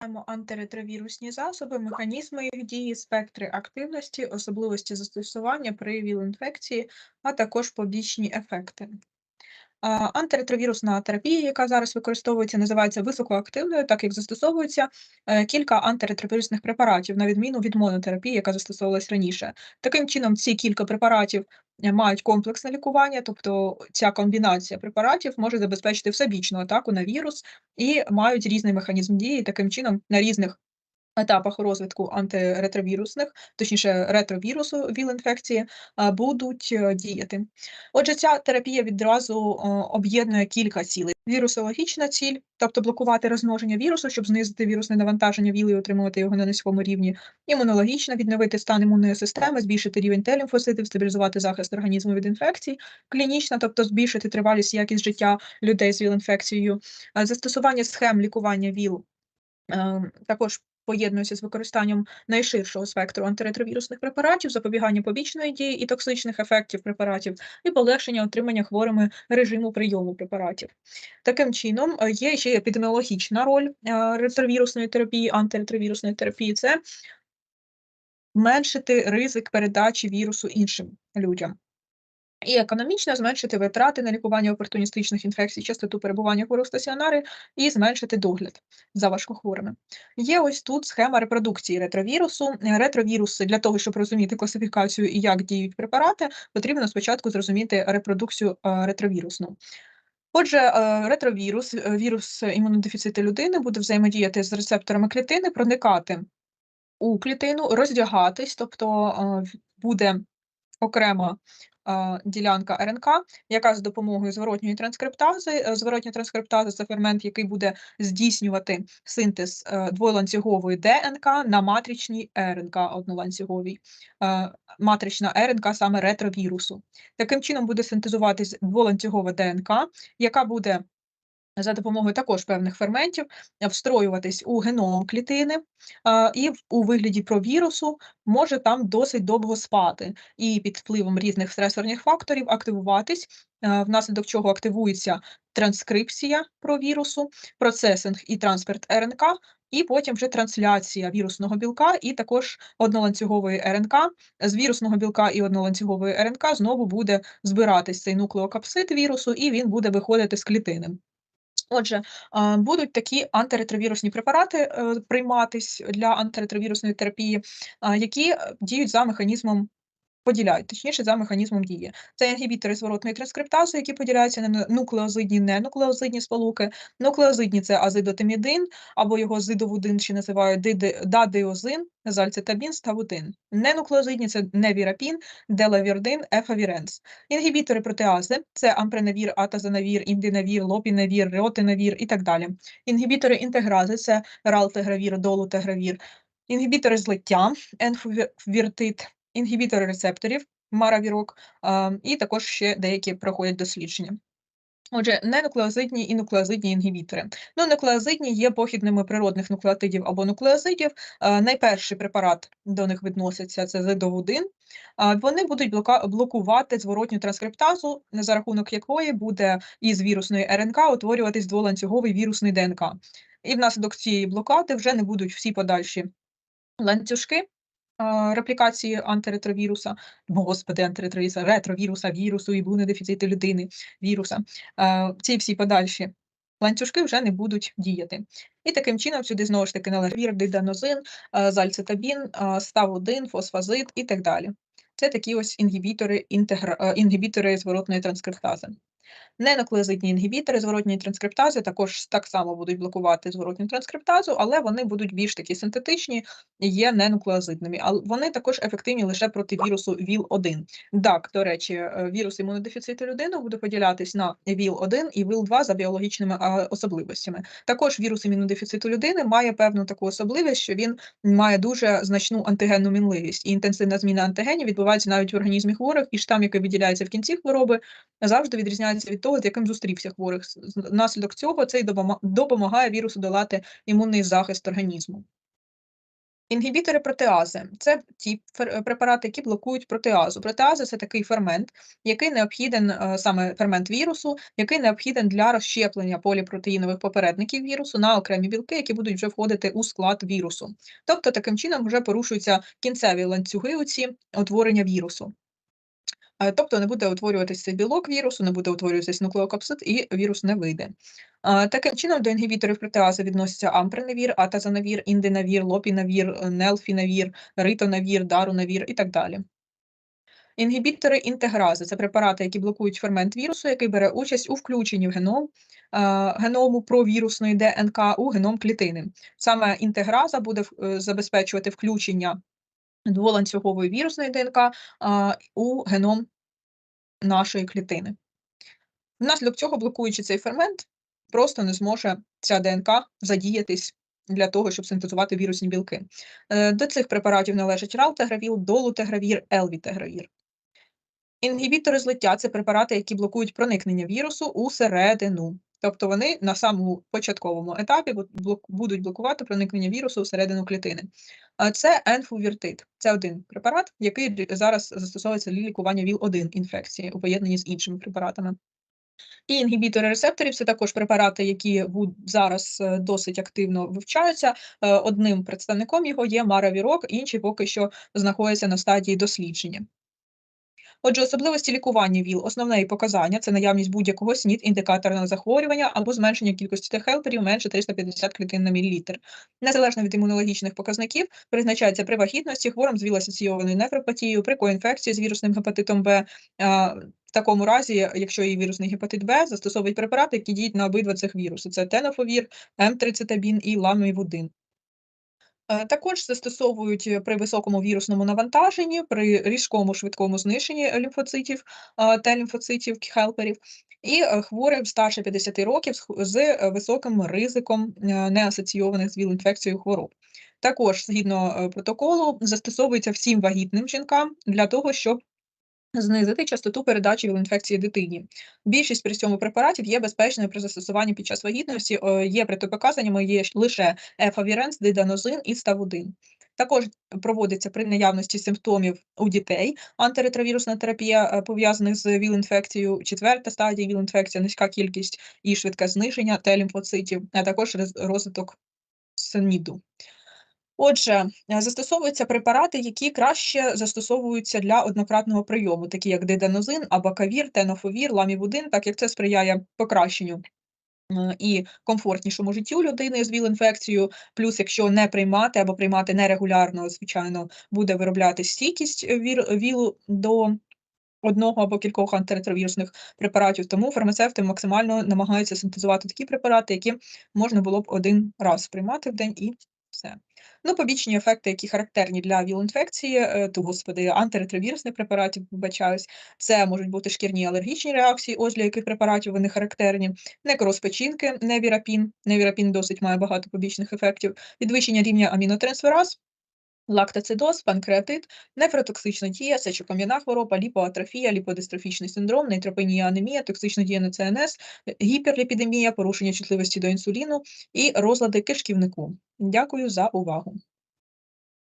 Маємо антиретровірусні засоби, механізми їх дії, спектри активності, особливості застосування при ВІЛ-інфекції, а також побічні ефекти. Антиретровірусна терапія, яка зараз використовується, називається високоактивною, так як застосовується е, кілька антиретровірусних препаратів, на відміну від монотерапії, яка застосовувалась раніше. Таким чином, ці кілька препаратів е, мають комплексне лікування, тобто ця комбінація препаратів може забезпечити всебічну атаку на вірус і мають різний механізм дії. Таким чином, на різних етапах розвитку антиретровірусних, точніше ретровірусу ВІЛ-інфекції, будуть е, діяти. Отже, ця терапія відразу об'єднує кілька цілей. Вірусологічна ціль, тобто блокувати розмноження вірусу, щоб знизити вірусне навантаження ВІЛ і утримувати його на низькому рівні. Імунологічна відновити стан імунної системи, збільшити рівень Т-лімфоцитів, стабілізувати захист організму від інфекцій. Клінічна, тобто збільшити тривалість і якість життя людей з ВІЛ-інфекцією. Застосування схем лікування ВІЛ е, також поєднується з використанням найширшого спектру антиретровірусних препаратів, запобігання побічної дії і токсичних ефектів препаратів, і полегшення отримання хворими режиму прийому препаратів. Таким чином, е, є ще епідеміологічна роль е, ретровірусної терапії, антиретровірусної терапії це зменшити ризик передачі вірусу іншим людям. І економічно зменшити витрати на лікування опортуністичних інфекцій, частоту перебування хворих в стаціонарі і зменшити догляд за важкохворими. Є ось тут схема репродукції ретровірусу. Ретровіруси для того, щоб розуміти класифікацію і як діють препарати, потрібно спочатку зрозуміти репродукцію е, ретровірусну. Отже, е, ретровірус, е, вірус імунодефіциту людини буде взаємодіяти з рецепторами клітини, проникати у клітину, роздягатись, тобто буде окрема а, ділянка РНК, яка за допомогою зворотньої транскриптази, е, зворотня транскриптаза це фермент, який буде здійснювати синтез е, дволанцюгової ДНК на матричній РНК одноланцюговій. Е, Матрична РНК саме ретровірусу. Таким чином буде синтезуватись дволанцюгова ДНК, яка буде за допомогою також певних ферментів встроюватись у геном клітини, і у вигляді провірусу може там досить довго спати, і під впливом різних стресорних факторів активуватись, внаслідок чого активується транскрипція провірусу, процесинг і транспорт РНК, і потім вже трансляція вірусного білка і також одноланцюгової РНК. З вірусного білка і одноланцюгової РНК знову буде збиратись цей нуклеокапсид вірусу, і він буде виходити з клітини. Отже, будуть такі антиретровірусні препарати е, прийматись для антиретровірусної терапії, які е, діють за механізмом. Поділяють, точніше, за механізмом дії. Це інгібітори зворотної транскриптази, які поділяються на нуклеозидні, ненуклеозидні сполуки. Нуклеозидні це азидотимідин, або його зидовудин, ще називають дадиозин, зальцетабін, ставудин. Ненуклеозидні це невірапін, делавірдин, ефавіренс. Інгібітори протеази це ампренавір, атазанавір, індинавір, лопінавір, реотинавір і так далі. Інгібітори інтегрази це ралтегравір, долутегравір. Інгібітори злиття, енфовіртит, інгібітори рецепторів, маравірок, і також ще деякі проходять дослідження. Отже, ненуклеозидні і нуклеозидні інгібітори. Ну, нуклеозидні є похідними природних нуклеотидів або нуклеозидів. Найперший препарат до них відноситься це зидовудин. Вони будуть блокувати зворотню транскриптазу, за рахунок якої буде із вірусної РНК утворюватись дволанцюговий вірусний ДНК. І внаслідок цієї блокади вже не будуть всі подальші ланцюжки реплікації антиретровіруса, господи, антиретровіруса, ретровіруса, вірусу, імунодефіциту людини, віруса. Ці всі подальші ланцюжки вже не будуть діяти. І таким чином сюди знову ж таки належить диданозин, зальцетабін, а, ставудин, фосфазид і так далі. Це такі ось інгібітори, інтегра... інгібітори зворотної транскриптази. Ненуклеозидні інгібітори зворотньої транскриптази також так само будуть блокувати зворотню транскриптазу, але вони будуть більш такі синтетичні, і є ненуклеозидними. Але вони також ефективні лише проти вірусу ВІЛ-1. Так, до речі, е, вірус імунодефіциту людини буде поділятись на ВІЛ-1 і ВІЛ-2 за біологічними особливостями. Також вірус імунодефіциту людини має певну таку особливість, що він має дуже значну антигенну мінливість, і інтенсивна зміна антигенів відбувається навіть в організмі хворих, і штам, який виділяється в кінці хвороби, завжди відрізняється від того, з яким зустрівся хворих. Внаслідок цього це й допомагає вірусу долати імунний захист організму. Інгібітори протеази це ті препарати, які блокують протеазу. Протеаза це такий фермент, який необхіден е, саме фермент вірусу, який необхіден для розщеплення поліпротеїнових попередників вірусу на окремі білки, які будуть вже входити у склад вірусу. Тобто таким чином вже порушуються кінцеві ланцюги оці утворення вірусу. Е, Тобто не буде утворюватися білок вірусу, не буде утворюватися нуклеокапсид, і вірус не вийде. Е, Таким чином, до інгібіторів протеази відносяться ампринавір, атазанавір, індинавір, лопінавір, е, нелфінавір, ритонавір, дарунавір і так далі. Інгібітори інтегрази це препарати, які блокують фермент вірусу, який бере участь у включенні в геном геному провірусної ДНК у геном клітини. Саме інтеграза буде забезпечувати включення дволанцюгової вірусної ДНК у геном нашої клітини. Внаслідок цього, блокуючи цей фермент, просто не зможе ця ДНК задіятись для того, щоб синтезувати вірусні білки. Е, До цих препаратів належать ралтегравір, долутегравір, елвітегравір. Інгібітори злиття це препарати, які блокують проникнення вірусу у середину. Тобто вони на самому початковому етапі будуть блокувати проникнення вірусу у середину клітини. Це енфувіртид. Це один препарат, який зараз застосовується для лікування ВІЛ-1 інфекції у поєднанні з іншими препаратами. І інгібітори рецепторів це також препарати, які зараз е, досить активно вивчаються. Е, Одним представником його є маравірок, інший поки що знаходиться на стадії дослідження. Отже, особливості лікування ВІЛ, основне її показання це наявність будь-якого СНІД індикаторного захворювання або зменшення кількості Т-хелперів менше 350 клітин на мілілітр. Незалежно від імунологічних показників, призначається при вагітності, хворим з ВІЛ-асоційованою нефропатією, при коінфекції з вірусним гепатитом Б. В такому разі, якщо є вірусний гепатит Б, застосовують препарати, які діють на обидва цих віруси: це тенофовір, М30-табін і ламівудин. Е, Також застосовують е, при високому вірусному навантаженні, при різкому швидкому знищенні лімфоцитів е, та лімфоцитів хелперів, і хворих старше 50 років з високим ризиком неасоційованих з ВІЛ-інфекцією хвороб. Також, згідно протоколу, застосовується всім вагітним жінкам для того, щоб знизити частоту передачі ВІЛ-інфекції дитині. Більшість при цьому препаратів є безпечною при застосуванні під час вагітності. е, Є протипоказаннями є лише ефавіренс, диданозин і ставудин. Також проводиться при наявності симптомів у дітей антиретровірусна терапія е, пов'язаних з ВІЛ-інфекцією, четверта стадія ВІЛ-інфекція, низька кількість і швидке зниження Т-лімфоцитів, а також розвиток СНІДу. Отже, е, застосовуються препарати, які краще застосовуються для однократного прийому, такі як диданозин, абакавір, тенофовір, ламівудин, так як це сприяє покращенню е, і комфортнішому життю людини з ВІЛ-інфекцією. Плюс, якщо не приймати або приймати нерегулярно, звичайно, буде виробляти стійкість ВІЛу до одного або кількох антиретровірусних препаратів. Тому фармацевти максимально намагаються синтезувати такі препарати, які можна було б один раз приймати в день і все. Ну, побічні ефекти, які характерні для ВІЛ-інфекції, е, то, господи, антиретровірусних препаратів, вибачаюсь, це можуть бути шкірні алергічні реакції, ось для яких препаратів вони характерні, некроз печінки, невірапін, невірапін досить має багато побічних ефектів, підвищення рівня амінотрансфераз, лактоцидоз, панкреатит, нефротоксична дія, сечокам'яна хвороба, ліпоатрофія, ліподистрофічний синдром, нейтропенія анемія, токсична дія на ЦНС, гіперліпідемія, порушення чутливості до інсуліну і розлади кишківнику. Дякую за увагу.